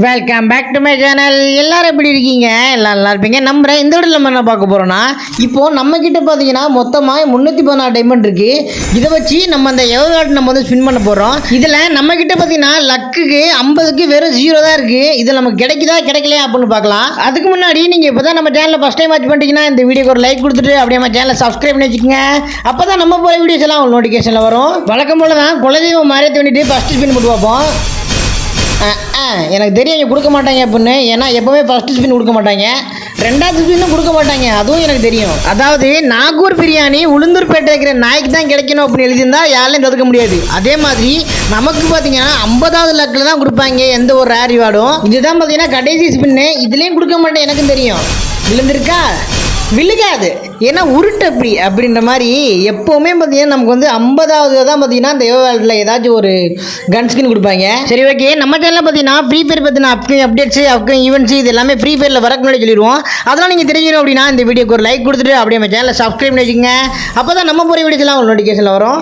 Welcome back to my channel எல்லாரும் எப்படி இருக்கீங்க? எல்லாம் நல்லா இருப்பீங்க. நம்புறேன் இந்த வீடியோவில் நம்ம என்ன பார்க்க போறோம்னா இப்போ நம்ம கிட்ட பார்த்தீங்கன்னா மொத்தமாக முந்நூற்றி பதினாறு டைமண்ட் இருக்கு. இதை வச்சு நம்ம அந்த எவ்வளோ நம்ம வந்து ஸ்பின் பண்ண போகிறோம் இதில் நம்ம கிட்ட பார்த்தீங்கன்னா லக்குக்கு ஐம்பதுக்கு வெறும் ஜீரோ தான் இருக்கு. இது நமக்கு கிடைக்குதா கிடைக்கலையா அப்படின்னு பார்க்கலாம். அதுக்கு முன்னாடி நீங்கள் இப்போ தான் நம்ம சேனலில் ஃபஸ்ட் டைம் வாட்ச் பண்ணிட்டீங்கன்னா இந்த வீடியோக்கு ஒரு லைக் கொடுத்துட்டு அப்படியே நம்ம சேனலை சப்ஸ்கிரைப் பண்ணி வச்சுக்கோங்க. அப்போ தான் நம்ம போகிற வீடியோஸ் எல்லாம் உங்களுக்கு நோட்டிஃபிகேஷனில் வரும். வழக்கம் போல தான் குலதெய்வம் மாறி தோண்டிட்டு ஃபஸ்ட்டு ஸ்பின் போட்டு பார்ப்போம். எனக்கு தெரியும் கொடுக்க மாட்டாங்க அப்படின்னு ஏன்னா எப்போவுமே ஃபர்ஸ்ட் ஸ்பின் கொடுக்க மாட்டாங்க. ரெண்டாவது டிஃபினும் கொடுக்க மாட்டாங்க. அதுவும் எனக்கு தெரியும். அதாவது நாகூர் பிரியாணி உளுந்தூர்பேட்டை இருக்கிற நாய்க்கு தான் கிடைக்கணும் அப்படின்னு எழுதியிருந்தா யாராலையும் தடுக்க முடியாது. அதே மாதிரி நமக்கு பார்த்தீங்கன்னா ஐம்பதாவது லக்கில் தான் கொடுப்பாங்க எந்த ஒரு ரேர் ரிவார்டும் இதுதான் பார்த்தீங்கன்னா கடைசி ஸ்பின்னு இதுலேயும் கொடுக்க மாட்டேன் எனக்கும் தெரியும். விழுந்திருக்கா? விழுகாது. ஏன்னா உருட்டு அப்படி அப்படின்ற மாதிரி எப்போவுமே பார்த்தீங்கன்னா நமக்கு வந்து ஐம்பதாவது தான் பார்த்தீங்கன்னா இந்த யோகாவில் ஏதாச்சும் ஒரு கன் ஸ்கின் கொடுப்பாங்க. சரி ஓகே நம்ம சேனலில் பார்த்தீங்கன்னா ஃப்ரீ ஃபயர் பற்றின அப்கமிங் அப்டேட்ஸ் அப்கமிங் ஈவெண்ட்ஸ் இது எல்லாமே ஃப்ரீ ஃபயரில் வரக்கு முன்னாடி சொல்லிடுவோம். அதெல்லாம் நீங்கள் தெரிஞ்சிடும் அப்படின்னா இந்த வீடியோக்கு ஒரு லைக் கொடுத்துட்டு அப்படியே நம்ம சேனலை சப்ஸ்கிரைப் பண்ணி வச்சுக்கோங்க. அப்போ தான் நம்ம போகிற வீடியோஸ்லாம் ஒரு உங்களுக்கு நோட்டிஃபிகேஷனில் வரும்.